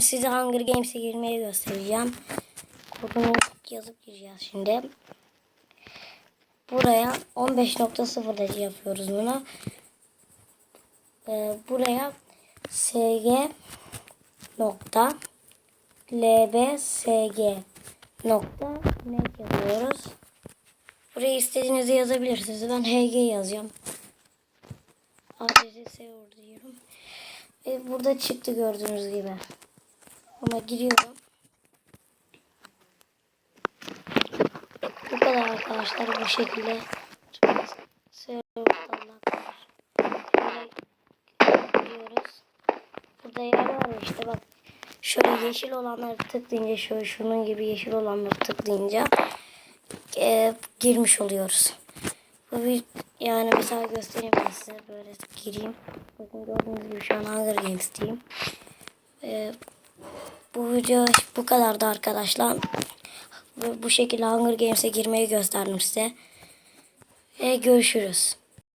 size Hunger Games'e girmeyi göstereceğim. Kodunu yazıp gireceğiz şimdi. Buraya 15.0'da yapıyoruz bunu. Ee, buraya sg nokta lbsg nokta net yazıyoruz. Buraya istediğinizi yazabilirsiniz. Ben hg yazacağım. Adresi server diyorum. Ve burada çıktı gördüğünüz gibi. Ona giriyorum. Bu kadar arkadaşlar bu şekilde giriyoruz. Burada yer var işte bak şöyle yeşil olanları tıklayınca şöyle şunun gibi yeşil olanları tıklayınca e, girmiş oluyoruz. Bu bir yani mesela göstereyim ben size böyle gireyim. Bakın gördüğünüz gibi şu an Hunger Games'teyim. E, bu video bu kadardı arkadaşlar. Ve bu şekilde Hunger Games'e girmeyi gösterdim size. Ve görüşürüz.